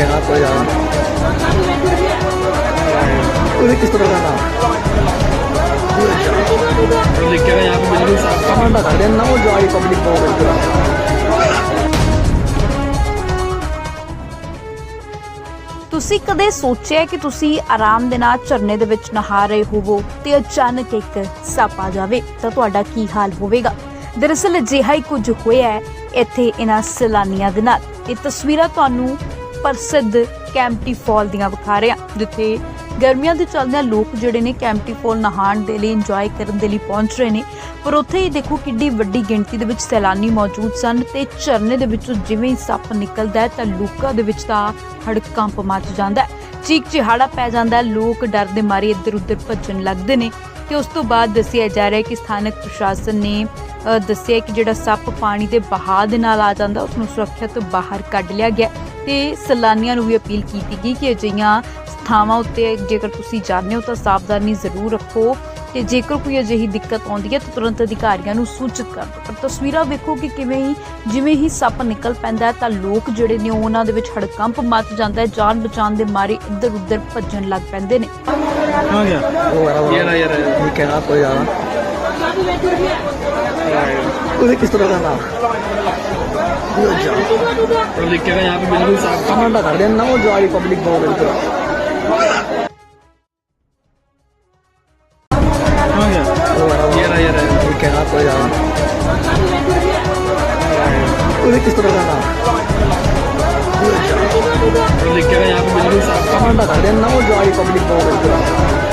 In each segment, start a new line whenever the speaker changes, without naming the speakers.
ਕਹਿਣਾ ਕੋਈ ਜ਼ਿਆਦਾ ਉਹਦੇ ਕਿਸ ਤਰ੍ਹਾਂ ਦਾ
लिखे हुए यहाँ पे बिल्कुल साफ
ਕਮਾਂਡਾ ਕਰਦੇ ਨਾ ਉਹ ਜੋ ਆਈ ਪਬਲਿਕ ਬਹੁਤ
ਤੁਸੀਂ ਕਦੇ ਸੋਚਿਆ ਕਿ ਤੁਸੀਂ ਆਰਾਮ ਦੇ ਨਾਲ ਝਰਨੇ ਦੇ ਵਿੱਚ ਨਹਾ ਰਹੇ ਹੋਵੋ ਤੇ ਅਚਾਨਕ ਇੱਕ ਸੱਪ ਆ ਜਾਵੇ ਤਾਂ ਤੁਹਾਡਾ ਕੀ ਹਾਲ ਹੋਵੇਗਾ ਦਰਅਸਲ ਅਜਿਹਾ ਹੀ ਕੁਝ ਹੋਇਆ ਹੈ ਇੱਥੇ ਇਹਨਾਂ ਸੈਲਾਨੀਆਂ ਦੇ ਨਾਲ ਇਹ ਤਸਵੀਰਾਂ ਤੁਹਾਨੂੰ ਪ੍ਰਸਿੱਧ ਕੈਂਪਟੀ ਫਾਲ ਦੀਆਂ ਵਿਖਾ ਰਿਹਾ ਜਿੱਥੇ ਗਰਮੀਆਂ ਦੇ ਚੱਲਦਿਆਂ ਲੋਕ ਜਿਹੜੇ ਨੇ ਕੈਂਪਟੀ ਫਾਲ ਨਹਾਉਣ ਦੇ ਲਈ ਇੰਜੋਏ ਕਰਨ ਦੇ ਲਈ ਪਹੁੰਚ ਰਹੇ ਨੇ, ਪਰ ਉੱਥੇ ਹੀ ਦੇਖੋ ਕਿੱਡੀ ਵੱਡੀ ਗਿਣਤੀ ਦੇ ਵਿੱਚ ਸੈਲਾਨੀ ਮੌਜੂਦ ਸਨ ਤੇ ਝਰਨੇ ਦੇ ਵਿੱਚੋਂ ਜਿਵੇਂ ਹੀ ਸੱਪ ਨਿਕਲਦਾ ਹੈ ਤਾਂ ਲੋਕਾਂ ਦੇ ਵਿੱਚ ਤਾਂ ਹੜਕੰਪ ਮਚ ਜਾਂਦਾ ਹੈ। ਚੀਕ ਚਿਹਾੜਾ ਪੈ ਜਾਂਦਾ ਹੈ, ਲੋਕ ਡਰ ਦੇ ਮਾਰੇ ਇੱਧਰ ਉੱਧਰ ਭੱਜਣ ਲੱਗਦੇ ਨੇ ਤੇ ਉਸ ਤੋਂ ਬਾਅਦ ਦੱਸਿਆ ਜਾ ਰਿਹਾ ਹੈ ਕਿ ਸਥਾਨਕ ਪ੍ਰਸ਼ਾਸਨ ਨੇ ਦੱਸਿਆ ਕਿ ਜਿਹੜਾ ਸੱਪ ਪਾਣੀ ਦੇ ਬਹਾਅ ਦੇ ਨਾਲ ਆ ਜਾਂਦਾ ਉਸ ਨੂੰ ਸੁਰੱਖਿਅਤ ਬਾਹਰ ਕੱਢ ਲਿਆ ਗਿਆ। ਤੇ ਸਲਾਨੀਆਂ ਨੂੰ ਵੀ ਅਪੀਲ ਕੀਤੀ ਗਈ ਕਿ ਅਜਿਹੀਆਂ ਥਾਵਾਂ ਉੱਤੇ ਜੇਕਰ ਤੁਸੀਂ ਜਾਂਦੇ ਹੋ ਤਾਂ ਸਾਵਧਾਨੀ ਜ਼ਰੂਰ ਰੱਖੋ ਤੇ ਜੇਕਰ ਕੋਈ ਅਜਿਹੀ ਦਿੱਕਤ ਆਉਂਦੀ ਹੈ ਤਾਂ ਤੁਰੰਤ ਅਧਿਕਾਰੀਆਂ ਨੂੰ ਸੂਚਿਤ ਕਰ ਦਿਓ। ਪਰ ਤਸਵੀਰਾਂ ਵੇਖੋ ਕਿ ਕਿਵੇਂ ਹੀ ਜਿਵੇਂ ਹੀ ਸੱਪ ਨਿਕਲ ਪੈਂਦਾ ਤਾਂ ਲੋਕ ਜਿਹੜੇ ਨੇ ਉਹਨਾਂ ਦੇ ਵਿੱਚ ਹੜਕੰਪ ਮੱਚ ਜਾਂਦਾ ਹੈ ਜਾਨ ਬਚਾਉਣ ਦੇ ਮਾਰੇ ਇੱਧਰ ਉੱਧਰ ਭੱਜਣ ਲੱਗ ਪੈਂਦੇ ਨੇ।
ਹਾਂ ਗਿਆ।
ਉਹ
ਯਾਰ ਯਾਰ
ਇਹ ਕਹਿਣਾ ਕੋਈ ਆ उसे किस
तरह का नाम di sana. Kita berada
di sana. Kita berada di sana. Kita berada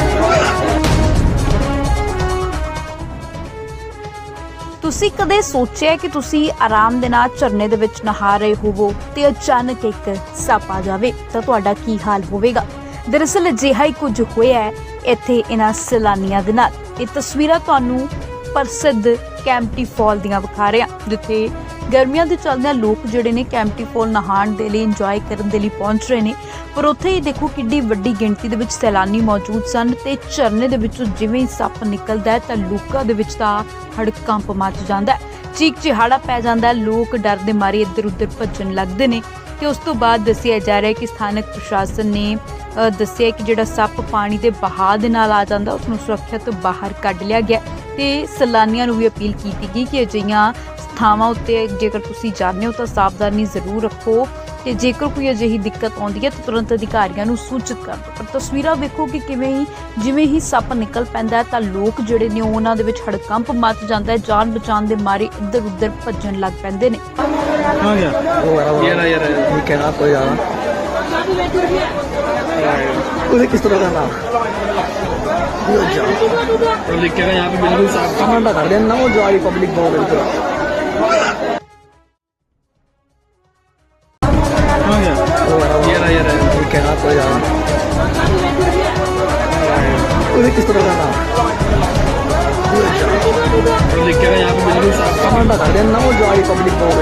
ਤੁਸੀਂ ਕਦੇ ਸੋਚਿਆ ਕਿ ਤੁਸੀਂ ਆਰਾਮ ਦੇ ਨਾਲ ਝਰਨੇ ਦੇ ਵਿੱਚ ਨਹਾ ਰਹੇ ਹੋਵੋ ਤੇ ਅਚਾਨਕ ਇੱਕ ਸੱਪ ਆ ਜਾਵੇ? ਤਾਂ ਤੁਹਾਡਾ ਕੀ ਹਾਲ ਹੋਵੇਗਾ? ਦਰਅਸਲ ਅਜਿਹਾ ਹੀ ਕੁਝ ਹੋਇਆ ਹੈ ਇੱਥੇ ਇਹਨਾਂ ਸੈਲਾਨੀਆਂ ਦੇ ਨਾਲ। ਇਹ ਤਸਵੀਰਾਂ ਤੁਹਾਨੂੰ ਪ੍ਰਸਿੱਧ ਕੈਂਪਟੀ ਫਾਲ ਦੀਆਂ ਵਿਖਾ ਰਿਹਾ, ਜਿੱਥੇ ਗਰਮੀਆਂ ਦੇ ਚੱਲਦਿਆਂ ਲੋਕ ਜਿਹੜੇ ਨੇ ਕੈਂਪਟੀ ਫੋਲ ਨਹਾਉਣ ਦੇ ਲਈ ਇੰਜੋਏ ਕਰਨ ਦੇ ਲਈ ਪਹੁੰਚ ਰਹੇ ਨੇ। ਪਰ ਉੱਥੇ ਹੀ ਦੇਖੋ ਕਿੱਡੀ ਵੱਡੀ ਗਿਣਤੀ ਦੇ ਵਿੱਚ ਸੈਲਾਨੀ ਮੌਜੂਦ ਸਨ ਤੇ ਝਰਨੇ ਦੇ ਵਿੱਚੋਂ ਜਿਵੇਂ ਹੀ ਸੱਪ ਨਿਕਲਦਾ ਹੈ ਤਾਂ ਲੋਕਾਂ ਦੇ ਵਿੱਚ ਤਾਂ ਹੜਕੰਪ ਮਚ ਜਾਂਦਾ ਹੈ। ਚੀਕ ਚਿਹਾੜਾ ਪੈ ਜਾਂਦਾ ਹੈ, ਲੋਕ ਡਰ ਦੇ ਮਾਰੇ ਇੱਧਰ ਉੱਧਰ ਭੱਜਣ ਲੱਗਦੇ ਨੇ ਤੇ ਉਸ ਤੋਂ ਬਾਅਦ ਦੱਸਿਆ ਜਾ ਰਿਹਾ ਹੈ ਕਿ ਸਥਾਨਕ ਪ੍ਰਸ਼ਾਸਨ ਨੇ ਦੱਸਿਆ ਕਿ ਜਿਹੜਾ ਸੱਪ ਪਾਣੀ ਦੇ ਬਹਾਅ ਦੇ ਨਾਲ ਆ ਜਾਂਦਾ ਉਸ ਨੂੰ ਸੁਰੱਖਿਅਤ ਬਾਹਰ ਕੱਢ ਲਿਆ ਗਿਆ ਤੇ ਸੈਲਾਨੀਆਂ ਨੂੰ ਵੀ ਅਪੀਲ ਕੀਤੀ ਗਈ ਕਿ ਅਜਿਹੀਆਂ ਥਾਵਾਂ ਉੱਤੇ ਜੇਕਰ ਤੁਸੀਂ ਜਾਂਦੇ ਹੋ ਤਾਂ ਸਾਵਧਾਨੀ ਜ਼ਰੂਰ ਰੱਖੋ ਤੇ ਜੇਕਰ ਕੋਈ ਅਜਿਹੀ ਦਿੱਕਤ ਆਉਂਦੀ ਹੈ ਤਾਂ ਤੁਰੰਤ ਅਧਿਕਾਰੀਆਂ ਨੂੰ ਸੂਚਿਤ ਕਰ ਦਿਓ ਪਰ ਤਸਵੀਰਾਂ ਵੇਖੋ ਕਿ ਕਿਵੇਂ ਹੀ ਜਿਵੇਂ ਹੀ ਸੱਪ ਨਿਕਲ ਪੈਂਦਾ ਹੈ ਤਾਂ ਲੋਕ ਜਿਹੜੇ ਨੇ ਉਹਨਾਂ ਦੇ ਵਿੱਚ ਹੜਕੰਪ ਮਚ ਜਾਂਦਾ ਹੈ ਜਾਨ ਬਚਾਉਣ ਦੇ ਮਾਰੇ ਇੱਧਰ ਉੱਧਰ ਭੱਜਣ ਲੱਗ ਪੈਂਦੇ ਨੇ
कहाँ गया
ਉਹ ਵਾਲਾ
ये रहा ये रहा
ਇਹ ਕਹਿਣਾ ਕੋਈ ਜ਼ਿਆਦਾ ਉਹਦੇ ਕਿਸ ਤਰ੍ਹਾਂ ਦਾ ਨਾਮ
तो लिखे हुए यहाँ पे बिल्कुल साफ
ਕਮਾਂਡਾ ਕਰਦੇ ਨਾ ਉਹ ਜੋ ਆਈ ਪਬਲਿਕ ਬਹੁਤ
कहाँ गया
ਉਹ ਵਾਲਾ
ये रहा ये रहा
ਇਹ ਕਹਿਣਾ ਕੋਈ ਜ਼ਿਆਦਾ ਉਹਦੇ ਕਿਸ ਤਰ੍ਹਾਂ ਦਾ ਨਾਮ
तो लिखे हुए यहाँ पे बिल्कुल साफ
ਕਮਾਂਡਾ ਕਰਦੇ ਨਾ ਉਹ ਜੋ ਆਈ ਪਬਲਿਕ ਬਹੁਤ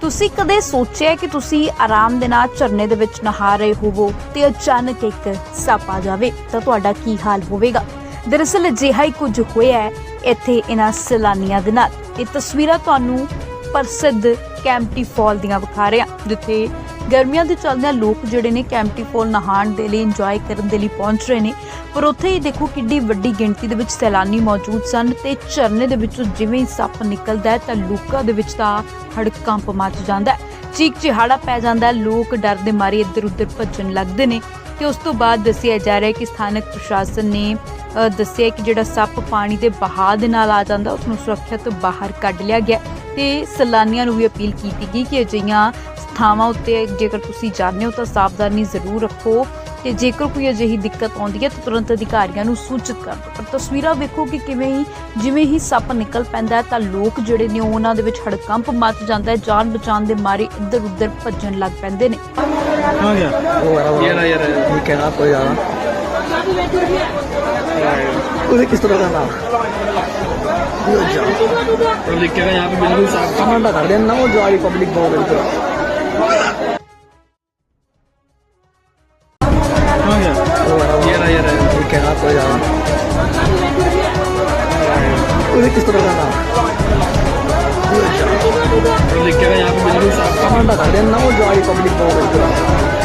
ਤੁਸੀਂ ਕਦੇ ਸੋਚਿਆ ਕਿ ਤੁਸੀਂ ਆਰਾਮ ਦੇ ਨਾਲ ਝਰਨੇ ਦੇ ਵਿੱਚ ਨਹਾ ਰਹੇ ਹੋਵੋ ਤੇ ਅਚਾਨਕ ਇੱਕ ਸੱਪ ਆ ਜਾਵੇ ਤਾਂ ਤੁਹਾਡਾ ਕੀ ਹਾਲ ਹੋਵੇਗਾ ਦਰਅਸਲ ਅਜਿਹਾ ਹੀ ਕੁਝ ਹੋਇਆ ਹੈ। ਇੱਥੇ ਇਹਨਾਂ ਸੈਲਾਨੀਆਂ ਦੇ ਨਾਲ ਇਹ ਤਸਵੀਰਾਂ ਤੁਹਾਨੂੰ ਪ੍ਰਸਿੱਧ ਕੈਂਪਟੀ ਫਾਲ ਦੀਆਂ ਵਿਖਾ ਰਿਹਾ ਜਿੱਥੇ ਗਰਮੀਆਂ ਦੇ ਚੱਲਦਿਆਂ ਲੋਕ ਜਿਹੜੇ ਨੇ ਕੈਂਪਟੀ ਫਾਲ ਨਹਾਉਣ ਦੇ ਲਈ ਇੰਜੋਏ ਕਰਨ ਦੇ ਲਈ ਪਹੁੰਚ ਰਹੇ ਨੇ। ਪਰ ਉੱਥੇ ਹੀ ਦੇਖੋ ਕਿੱਡੀ ਵੱਡੀ ਗਿਣਤੀ ਦੇ ਵਿੱਚ ਸੈਲਾਨੀ ਮੌਜੂਦ ਸਨ ਤੇ ਝਰਨੇ ਦੇ ਵਿੱਚੋਂ ਜਿਵੇਂ ਹੀ ਸੱਪ ਨਿਕਲਦਾ ਹੈ ਤਾਂ ਲੋਕਾਂ ਦੇ ਵਿੱਚ ਤਾਂ ਹੜਕੰਪ ਮਚ ਜਾਂਦਾ ਹੈ। ਚੀਕ ਚਿਹਾੜਾ ਪੈ ਜਾਂਦਾ ਹੈ, ਲੋਕ ਡਰ ਦੇ ਮਾਰੇ ਇੱਧਰ ਉੱਧਰ ਭੱਜਣ ਲੱਗਦੇ ਨੇ। ਤੇ ਉਸ ਤੋਂ ਬਾਅਦ ਦੱਸਿਆ ਜਾ ਰਿਹਾ ਹੈ ਕਿ ਸਥਾਨਕ ਪ੍ਰਸ਼ਾਸਨ ਨੇ ਦੱਸਿਆ ਕਿ ਜਿਹੜਾ ਸੱਪ ਪਾਣੀ ਦੇ ਬਹਾਅ ਦੇ ਨਾਲ ਆ ਜਾਂਦਾ ਉਸ ਨੂੰ ਸੁਰੱਖਿਅਤ ਬਾਹਰ ਕੱਢ ਲਿਆ ਗਿਆ। ਤੇ ਸਲਾਨੀਆਂ ਨੂੰ ਵੀ ਅਪੀਲ ਕੀਤੀ ਗਈ ਕਿ ਅਜਿਹੀਆਂ ਥਾਵਾਂ ਉੱਤੇ ਜੇਕਰ ਤੁਸੀਂ ਜਾਂਦੇ ਹੋ ਤਾਂ ਸਾਵਧਾਨੀ ਜ਼ਰੂਰ ਰੱਖੋ ਤੇ ਜੇਕਰ ਕੋਈ ਅਜਿਹੀ ਦਿੱਕਤ ਆਉਂਦੀ ਹੈ ਤਾਂ ਤੁਰੰਤ ਅਧਿਕਾਰੀਆਂ ਨੂੰ ਸੂਚਿਤ ਕਰ ਦਿਓ। ਪਰ ਤਸਵੀਰਾਂ ਵੇਖੋ ਕਿ ਕਿਵੇਂ ਹੀ ਜਿਵੇਂ ਹੀ ਸੱਪ ਨਿਕਲ ਪੈਂਦਾ ਹੈ ਤਾਂ ਲੋਕ ਜਿਹੜੇ ਨੇ ਉਹਨਾਂ ਦੇ ਵਿੱਚ ਹੜਕੰਪ ਮੱਚ ਜਾਂਦਾ ਹੈ ਜਾਨ ਬਚਾਉਣ ਦੇ ਮਾਰੇ ਇੱਧਰ ਉੱਧਰ ਭੱਜਣ ਲੱਗ ਪੈਂਦੇ ਨੇ।
ਹਾਂ ਯਾਰ ਯਾਰ ਯਾਰ
ਇਹ ਕਹਿਣਾ ਕੋਈ ਆ उसे किस तरह का नाम
तो लिख के यहाँ पे बिल्कुल
कमांडा कर
देना ना वो जो
आई पब्लिक बहुत बिल्कुल उसे किस तरह का नाम
लिख के यहाँ पे बिल्कुल कमांडा
कर देना ना वो जो आई पब्लिक बहुत बिल्कुल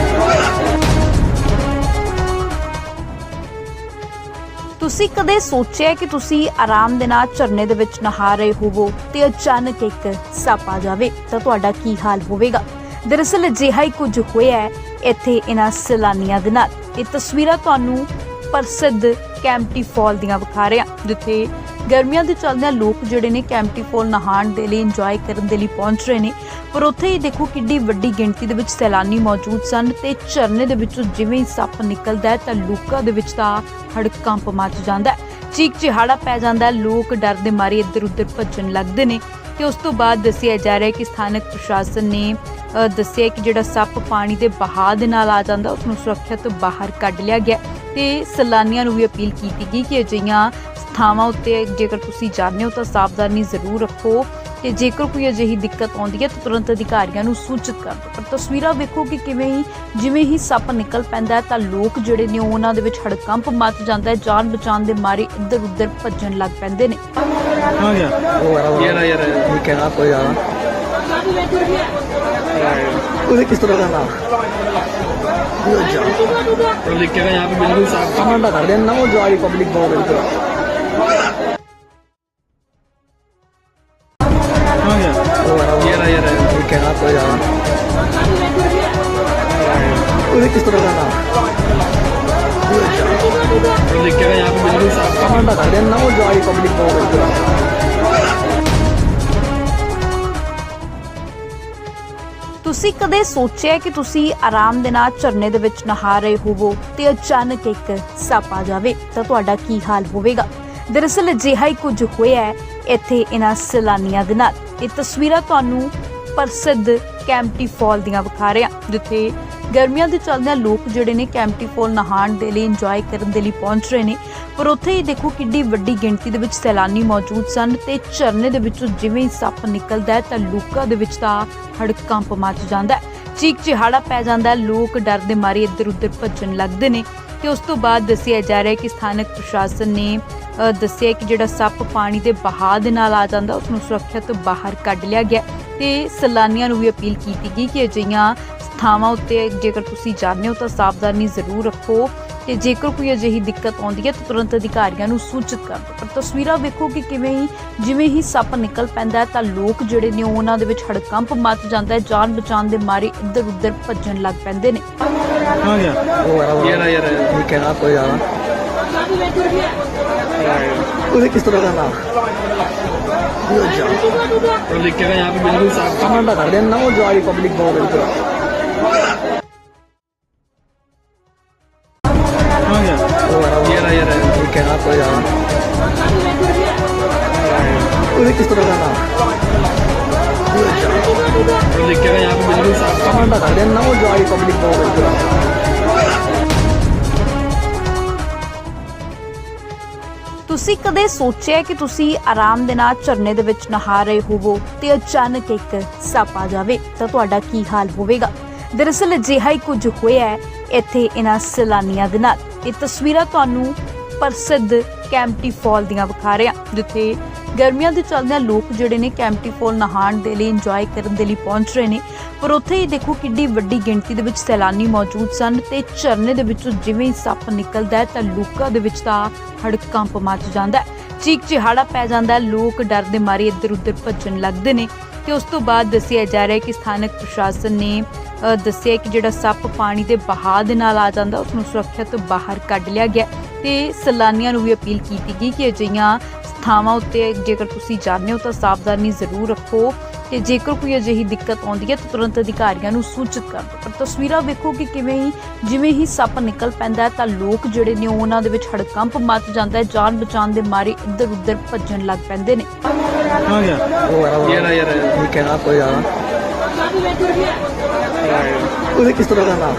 ਤੁਸੀਂ ਕਦੇ ਸੋਚਿਆ ਕਿ ਤੁਸੀਂ ਆਰਾਮ ਦੇ ਨਾਲ ਝਰਨੇ ਦੇ ਵਿੱਚ ਨਹਾ ਰਹੇ ਹੋਵੋ ਤੇ ਅਚਾਨਕ ਇੱਕ ਸੱਪ ਆ ਜਾਵੇ? ਤਾਂ ਤੁਹਾਡਾ ਕੀ ਹਾਲ ਹੋਵੇਗਾ? ਦਰਅਸਲ ਅਜਿਹਾ ਹੀ ਕੁਝ ਹੋਇਆ ਹੈ ਇੱਥੇ ਇਹਨਾਂ ਸੈਲਾਨੀਆਂ ਦੇ ਨਾਲ। ਇਹ ਤਸਵੀਰਾਂ ਤੁਹਾਨੂੰ ਪ੍ਰਸਿੱਧ ਕੈਂਪਟੀ ਫਾਲ ਦੀਆਂ ਵਿਖਾ ਰਿਹਾ ਜਿੱਥੇ ਗਰਮੀਆਂ ਦੇ ਚੱਲਦਿਆਂ ਲੋਕ ਜਿਹੜੇ ਨੇ ਕੈਂਪਟੀ ਫਾਲ ਨਹਾਉਣ ਦੇ ਲਈ ਇੰਜੋਏ ਕਰਨ ਦੇ ਲਈ ਪਹੁੰਚ ਰਹੇ ਨੇ। ਪਰ ਉੱਥੇ ਹੀ ਦੇਖੋ ਕਿੰਨੀ ਵੱਡੀ ਗਿਣਤੀ ਦੇ ਵਿੱਚ ਸੈਲਾਨੀ ਮੌਜੂਦ ਸਨ ਤੇ ਝਰਨੇ ਦੇ ਵਿੱਚੋਂ ਜਿਵੇਂ ਹੀ ਸੱਪ ਨਿਕਲਦਾ ਹੈ ਤਾਂ ਲੋਕਾਂ ਦੇ ਵਿੱਚ ਤਾਂ ਹੜਕੰਪ ਮਚ ਜਾਂਦਾ ਹੈ। ਚੀਕ ਚਿਹਾੜਾ ਪੈ ਜਾਂਦਾ ਹੈ, ਲੋਕ ਡਰ ਦੇ ਮਾਰੇ ਇੱਧਰ ਉੱਧਰ ਭੱਜਣ ਲੱਗਦੇ ਨੇ। ਤੇ ਉਸ ਤੋਂ ਬਾਅਦ ਦੱਸਿਆ ਜਾ ਰਿਹਾ ਹੈ ਕਿ ਸਥਾਨਕ ਪ੍ਰਸ਼ਾਸਨ ਨੇ ਦੱਸਿਆ ਕਿ ਜਿਹੜਾ ਸੱਪ ਪਾਣੀ ਦੇ ਬਹਾਅ ਦੇ ਨਾਲ ਆ ਜਾਂਦਾ ਉਸ ਨੂੰ ਸੁਰੱਖਿਅਤ ਬਾਹਰ ਕੱਢ ਲਿਆ ਗਿਆ ਤੇ ਸਲਾਨੀਆਂ ਨੂੰ ਵੀ ਅਪੀਲ ਕੀਤੀ ਗਈ ਕਿ ਅਜਿਹੀਆਂ ਥਾਵਾਂ ਉੱਤੇ ਜੇਕਰ ਤੁਸੀਂ ਜਾਂਦੇ ਹੋ ਤਾਂ ਸਾਵਧਾਨੀ ਜ਼ਰੂਰ ਰੱਖੋ ਤੇ ਜੇਕਰ ਕੋਈ ਅਜਿਹੀ ਦਿੱਕਤ ਆਉਂਦੀ ਹੈ ਤਾਂ ਤੁਰੰਤ ਅਧਿਕਾਰੀਆਂ ਨੂੰ ਸੂਚਿਤ ਕਰ ਦਿਓ। ਪਰ ਤਸਵੀਰਾਂ ਵੇਖੋ ਕਿ ਕਿਵੇਂ ਹੀ ਜਿਵੇਂ ਹੀ ਸੱਪ ਨਿਕਲ ਪੈਂਦਾ ਤਾਂ ਲੋਕ ਜਿਹੜੇ ਨੇ ਉਹਨਾਂ ਦੇ ਵਿੱਚ ਹੜਕੰਪ ਮੱਚ ਜਾਂਦਾ ਹੈ ਜਾਨ ਬਚਾਉਣ ਦੇ ਮਾਰੇ ਇੱਧਰ ਉੱਧਰ ਭੱਜਣ ਲੱਗ ਪੈਂਦੇ ਨੇ।
ਆ ਗਿਆ ਯਾਰ ਯਾਰ
ਇਹ ਕਹਿਣਾ ਕੋਈ ਆ ਉਹਦੇ ਕਿਸ ਤਰ੍ਹਾਂ ਦਾ ਨਾਮ?
तो लिख के यहाँ पे बिल्कुल साफ टमाटा कर देना वो
जो आई पब्लिक बहुत बिल्कुल किस तरह का नाम
लिख के यहाँ पे बिल्कुल साफ
टमाटा कर देना वो जो आई पब्लिक बहुत बिल्कुल
ਤੁਸੀਂ ਕਦੇ ਸੋਚਿਆ ਕਿ ਤੁਸੀਂ ਆਰਾਮ ਦੇ ਨਾਲ ਝਰਨੇ ਦੇ ਵਿੱਚ ਨਹਾ ਰਹੇ ਹੋਵੋ ਤੇ ਅਚਾਨਕ ਇੱਕ ਸੱਪ ਆ ਜਾਵੇ? ਤਾਂ ਤੁਹਾਡਾ ਕੀ ਹਾਲ ਹੋਵੇਗਾ? ਦਰਅਸਲ ਅਜਿਹਾ ਹੀ ਕੁਝ ਹੋਇਆ ਹੈ ਇੱਥੇ ਇਹਨਾਂ ਸੈਲਾਨੀਆਂ ਦੇ ਨਾਲ। ਇਹ ਤਸਵੀਰਾਂ ਤੁਹਾਨੂੰ ਪ੍ਰਸਿੱਧ ਕੈਂਪਟੀ ਫਾਲ ਦੀਆਂ ਵਿਖਾ ਰਿਹਾ, ਜਿੱਥੇ ਗਰਮੀਆਂ ਦੇ ਚੱਲਦਿਆਂ ਲੋਕ ਜਿਹੜੇ ਨੇ ਕੈਂਪਟੀ ਫੋਲ ਨਹਾਉਣ ਦੇ ਲਈ ਇੰਜੋਏ ਕਰਨ ਦੇ ਲਈ ਪਹੁੰਚ ਰਹੇ ਨੇ। ਪਰ ਉੱਥੇ ਹੀ ਦੇਖੋ ਕਿੰਨੀ ਵੱਡੀ ਗਿਣਤੀ ਦੇ ਵਿੱਚ ਸੈਲਾਨੀ ਮੌਜੂਦ ਸਨ ਤੇ ਝਰਨੇ ਦੇ ਵਿੱਚੋਂ ਜਿਵੇਂ ਹੀ ਸੱਪ ਨਿਕਲਦਾ ਹੈ ਤਾਂ ਲੋਕਾਂ ਦੇ ਵਿੱਚ ਤਾਂ ਹੜਕੰਪ ਮਚ ਜਾਂਦਾ ਹੈ। ਚੀਕ ਚਿਹਾੜਾ ਪੈ ਜਾਂਦਾ ਹੈ, ਲੋਕ ਡਰ ਦੇ ਮਾਰੇ ਇੱਧਰ ਉੱਧਰ ਭੱਜਣ ਲੱਗਦੇ ਨੇ। ਤੇ ਉਸ ਤੋਂ ਬਾਅਦ ਦੱਸਿਆ ਜਾ ਰਿਹਾ ਹੈ ਕਿ ਸਥਾਨਕ ਪ੍ਰਸ਼ਾਸਨ ਨੇ ਦੱਸਿਆ ਕਿ ਜਿਹੜਾ ਸੱਪ ਪਾਣੀ ਦੇ ਬਹਾਅ ਦੇ ਨਾਲ ਆ ਜਾਂਦਾ ਉਸ ਨੂੰ ਸੁਰੱਖਿਅਤ ਬਾਹਰ ਕੱਢ ਲਿਆ ਗਿਆ ਤੇ ਸੈਲਾਨੀਆਂ ਨੂੰ ਵੀ ਅਪੀਲ ਕੀਤੀ ਗਈ ਕਿ ਅਜਿਹੀਆਂ ਥਾਵਾਂ ਉੱਤੇ ਜੇਕਰ ਤੁਸੀਂ ਜਾਂਦੇ ਹੋ ਤਾਂ ਸਾਵਧਾਨੀ ਜ਼ਰੂਰ ਰੱਖੋ ਤੇ ਜੇਕਰ ਕੋਈ ਅਜਿਹੀ ਦਿੱਕਤ ਆਉਂਦੀ ਹੈ ਤਾਂ ਤੁਰੰਤ ਅਧਿਕਾਰੀਆਂ ਨੂੰ ਸੂਚਿਤ ਕਰ ਦਿਓ ਪਰ ਤਸਵੀਰਾਂ ਵੇਖੋ ਕਿ ਕਿਵੇਂ ਹੀ ਜਿਵੇਂ ਹੀ ਸੱਪ ਨਿਕਲ ਪੈਂਦਾ ਹੈ ਤਾਂ ਲੋਕ ਜਿਹੜੇ ਨੇ ਉਹਨਾਂ ਦੇ ਵਿੱਚ ਹੜਕੰਪ ਮਚ ਜਾਂਦਾ ਹੈ ਜਾਨ ਬਚਾਉਣ ਦੇ ਮਾਰੇ ਇੱਧਰ ਉੱਧਰ ਭੱਜਣ ਲੱਗ ਪੈਂਦੇ ਨੇ
कहाँ गया
ਉਹ ਵਾਲਾ
ये रहा ये रहा
ਨਹੀਂ ਕਹਿਣਾ ਕੋਈ ਜ਼ਿਆਦਾ ਉਹਦੇ ਕਿਸ ਤਰ੍ਹਾਂ ਦਾ ਨਾਮ
और लिखेगा यहाँ पे बिल्कुल साफ साफ
ਕਮਾਂਡਾ ਕਰਦੇ ਨੇ ਨਾ ਉਹ ਜਵਾਈ ਪਬਲਿਕ ਨਹੀਂ ਕਹਿਣਾ ਕੋਈ ਜ਼ਿਆਦਾ ਉਹਦੇ ਕਿਸ ਤਰ੍ਹਾਂ ਦਾ ਨਾਮ
और लिखेगा यहाँ पे बिल्कुल साफ साफ
ਕਮਾਂਡਾ ਕਰਦੇ ਨੇ ਨਾ ਉਹ ਜਵਾਈ ਪਬਲਿਕ ਤੋਂ ਬਿਲਕੁਲ
ਤੁਸੀਂ ਕਦੇ ਸੋਚਿਆ ਕਿ ਤੁਸੀਂ ਆਰਾਮ ਦੇ ਨਾਲ ਝਰਨੇ ਦੇ ਵਿੱਚ ਨਹਾ ਰਹੇ ਹੋਵੋ ਤੇ ਅਚਾਨਕ ਇੱਕ ਸੱਪ ਆ ਜਾਵੇ ਤਾਂ ਤੁਹਾਡਾ ਕੀ ਹਾਲ ਹੋਵੇਗਾ ਦਰਅਸਲ ਅਜਿਹਾ ਹੀ ਕੁਝ ਹੋਇਆ ਹੈ ਇੱਥੇ ਇਹਨਾਂ ਸੈਲਾਨੀਆਂ ਦੇ ਨਾਲ ਇਹ ਤਸਵੀਰਾਂ ਤੁਹਾਨੂੰ ਪ੍ਰਸਿੱਧ ਕੈਂਪਟੀ ਫਾਲ ਦੀਆਂ ਵਿਖਾ ਰਿਹਾ ਜਿੱਥੇ ਗਰਮੀਆਂ ਦੇ ਚੱਲਦਿਆਂ ਲੋਕ ਜਿਹੜੇ ਨੇ ਕੈਂਪਟੀ ਫਾਲ ਨਹਾਉਣ ਦੇ ਲਈ ਇੰਜੋਏ ਕਰਨ ਦੇ ਲਈ ਪਹੁੰਚ ਰਹੇ ਨੇ, ਪਰ ਉੱਥੇ ਹੀ ਦੇਖੋ ਕਿੰਨੀ ਵੱਡੀ ਗਿਣਤੀ ਦੇ ਵਿੱਚ ਸੈਲਾਨੀ ਮੌਜੂਦ ਸਨ ਤੇ ਝਰਨੇ ਦੇ ਵਿੱਚੋਂ ਜਿਵੇਂ ਹੀ ਸੱਪ ਨਿਕਲਦਾ ਹੈ ਤਾਂ ਲੋਕਾਂ ਦੇ ਵਿੱਚ ਤਾਂ ਹੜਕੰਪ ਮਚ ਜਾਂਦਾ ਹੈ। ਚੀਕ ਚਿਹਾੜਾ ਪੈ ਜਾਂਦਾ ਹੈ, ਲੋਕ ਡਰ ਦੇ ਮਾਰੇ ਇੱਧਰ ਉੱਧਰ ਭੱਜਣ ਲੱਗਦੇ ਨੇ ਤੇ ਉਸ ਤੋਂ ਬਾਅਦ ਦੱਸਿਆ ਜਾ ਰਿਹਾ ਹੈ ਕਿ ਸਥਾਨਕ ਪ੍ਰਸ਼ਾਸਨ ਨੇ ਦੱਸਿਆ ਕਿ ਜਿਹੜਾ ਸੱਪ ਪਾਣੀ ਦੇ ਬਹਾਅ ਦੇ ਨਾਲ ਆ ਜਾਂਦਾ ਉਸ ਨੂੰ ਸੁਰੱਖਿਅਤ ਬਾਹਰ ਕੱਢ ਲਿਆ ਗਿਆ ਤੇ ਸਲਾਨੀਆਂ ਨੂੰ ਵੀ ਅਪੀਲ ਕੀਤੀ ਗਈ ਕਿ ਅਜਿਹੀਆਂ ਥਾਵਾਂ ਉੱਤੇ ਜੇਕਰ ਤੁਸੀਂ ਜਾਂਦੇ ਹੋ ਤਾਂ ਸਾਵਧਾਨੀ ਜ਼ਰੂਰ ਰੱਖੋ ਤੇ ਜੇਕਰ ਕੋਈ ਅਜਿਹੀ ਦਿੱਕਤ ਆਉਂਦੀ ਹੈ ਤਾਂ ਤੁਰੰਤ ਅਧਿਕਾਰੀਆਂ ਨੂੰ ਸੂਚਿਤ ਕਰ ਦਿਓ। ਪਰ ਤਸਵੀਰਾਂ ਵੇਖੋ ਕਿ ਕਿਵੇਂ ਹੀ ਜਿਵੇਂ ਹੀ ਸੱਪ ਨਿਕਲ ਪੈਂਦਾ ਹੈ ਤਾਂ ਲੋਕ ਜਿਹੜੇ ਨੇ ਉਹਨਾਂ ਦੇ ਵਿੱਚ ਹੜਕੰਪ ਮੱਚ ਜਾਂਦਾ ਹੈ ਜਾਨ ਬਚਾਉਣ ਦੇ ਮਾਰੇ ਇੱਧਰ ਉੱਧਰ ਭੱਜਣ ਲੱਗ ਪੈਂਦੇ ਨੇ।
ਹਾਂ ਯਾਰ ਯਾਰ ਯਾਰ।
ਇਹ ਕਹਿਣਾ ਕੋਈ ਆ। ਉਹਦੇ ਕਿਸ ਤਰ੍ਹਾਂ ਦਾ ਨਾਮ?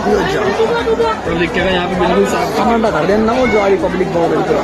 Kita kan yang akan menjadi sahabat Kamu
entah kan, dia nama jauh di publik bawah itu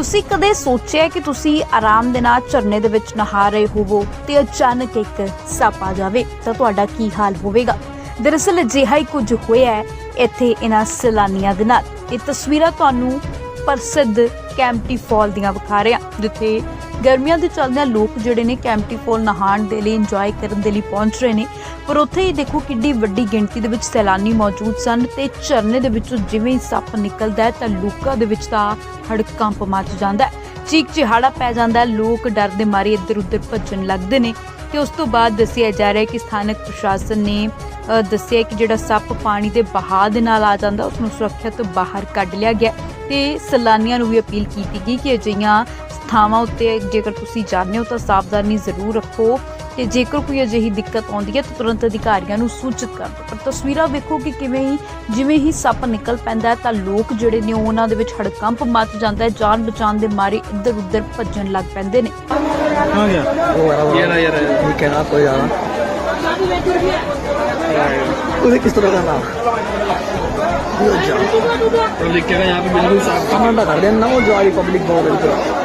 ਤੁਸੀਂ ਕਦੇ ਸੋਚਿਆ ਕਿ ਤੁਸੀਂ ਆਰਾਮ ਦੇ ਨਾਲ ਝਰਨੇ ਦੇ ਵਿੱਚ ਨਹਾ ਰਹੇ ਹੋਵੋ ਤੇ ਅਚਾਨਕ ਇੱਕ ਸੱਪ ਆ ਜਾਵੇ? ਤਾਂ ਤੁਹਾਡਾ ਕੀ ਹਾਲ ਹੋਵੇਗਾ? ਦਰਅਸਲ ਅਜਿਹਾ ਹੀ ਕੁਝ ਹੋਇਆ ਹੈ ਇੱਥੇ ਇਹਨਾਂ ਸੈਲਾਨੀਆਂ ਦੇ ਨਾਲ। ਇਹ ਤਸਵੀਰਾਂ ਤੁਹਾਨੂੰ ਪ੍ਰਸਿੱਧ ਕੈਂਪਟੀ ਫਾਲ ਦੀਆਂ ਵਿਖਾ ਰਿਹਾ, ਜਿੱਥੇ ਗਰਮੀਆਂ ਦੇ ਚੱਲਦਿਆਂ ਲੋਕ ਜਿਹੜੇ ਨੇ ਕੈਂਪਟੀ ਫੋਲ ਨਹਾਉਣ ਦੇ ਲਈ ਇੰਜੋਏ ਕਰਨ ਦੇ ਲਈ ਪਹੁੰਚ ਰਹੇ ਨੇ। ਪਰ ਉੱਥੇ ਹੀ ਦੇਖੋ ਕਿੰਨੀ ਵੱਡੀ ਗਿਣਤੀ ਦੇ ਵਿੱਚ ਸੈਲਾਨੀ ਮੌਜੂਦ ਸਨ ਤੇ ਝਰਨੇ ਦੇ ਵਿੱਚੋਂ ਜਿਵੇਂ ਹੀ ਸੱਪ ਨਿਕਲਦਾ ਹੈ ਤਾਂ ਲੋਕਾਂ ਦੇ ਵਿੱਚ ਤਾਂ ਹੜਕੰਪ ਮਚ ਜਾਂਦਾ ਹੈ। ਚੀਕ ਚਿਹਾੜਾ ਪੈ ਜਾਂਦਾ ਹੈ, ਲੋਕ ਡਰ ਦੇ ਮਾਰੇ ਇੱਧਰ ਉੱਧਰ ਭੱਜਣ ਲੱਗਦੇ ਨੇ ਤੇ ਉਸ ਤੋਂ ਬਾਅਦ ਦੱਸਿਆ ਜਾ ਰਿਹਾ ਹੈ ਕਿ ਸਥਾਨਕ ਪ੍ਰਸ਼ਾਸਨ ਨੇ ਦੱਸਿਆ ਕਿ ਜਿਹੜਾ ਸੱਪ ਪਾਣੀ ਦੇ ਬਹਾਅ ਦੇ ਨਾਲ ਆ ਜਾਂਦਾ ਉਸ ਨੂੰ ਸੁਰੱਖਿਆ ਬਾਹਰ ਕੱਢ ਲਿਆ ਗਿਆ ਤੇ ਸੈਲਾਨੀਆਂ ਨੂੰ ਵੀ ਅਪੀਲ ਕੀਤੀ ਗਈ ਕਿ ਅਜਿਹੀਆਂ ਥਾਵਾਂ ਉੱਤੇ ਜੇਕਰ ਤੁਸੀਂ ਜਾਂਦੇ ਹੋ ਤਾਂ ਸਾਵਧਾਨੀ ਜ਼ਰੂਰ ਰੱਖੋ ਤੇ ਜੇਕਰ ਕੋਈ ਅਜਿਹੀ ਦਿੱਕਤ ਆਉਂਦੀ ਹੈ ਤਾਂ ਤੁਰੰਤ ਅਧਿਕਾਰੀਆਂ ਨੂੰ ਸੂਚਿਤ ਕਰ ਦਿਓ। ਪਰ ਤਸਵੀਰਾਂ ਵੇਖੋ ਕਿ ਕਿਵੇਂ ਹੀ ਜਿਵੇਂ ਹੀ ਸੱਪ ਨਿਕਲ ਪੈਂਦਾ ਤਾਂ ਲੋਕ ਜਿਹੜੇ ਨੇ ਉਹਨਾਂ ਦੇ ਵਿੱਚ ਹੜਕੰਪ ਮੱਚ ਜਾਂਦਾ ਹੈ। ਜਾਨ ਬਚਾਉਣ ਦੇ ਮਾਰੇ ਇੱਧਰ ਉੱਧਰ ਭੱਜਣ ਲੱਗ ਪੈਂਦੇ ਨੇ।
ਉਹ
ਜਾ ਉਹ ਲਿਖਿਆ ਯਾਂ ਪੇ ਬਿਲਕੁਲ ਸਾਫ਼
ਕਮੈਂਟ ਕਰ ਦੇਣਾ ਉਹ ਜੋ ਆਈ ਪਬਲਿਕ ਬਹੁਤ ਹੈ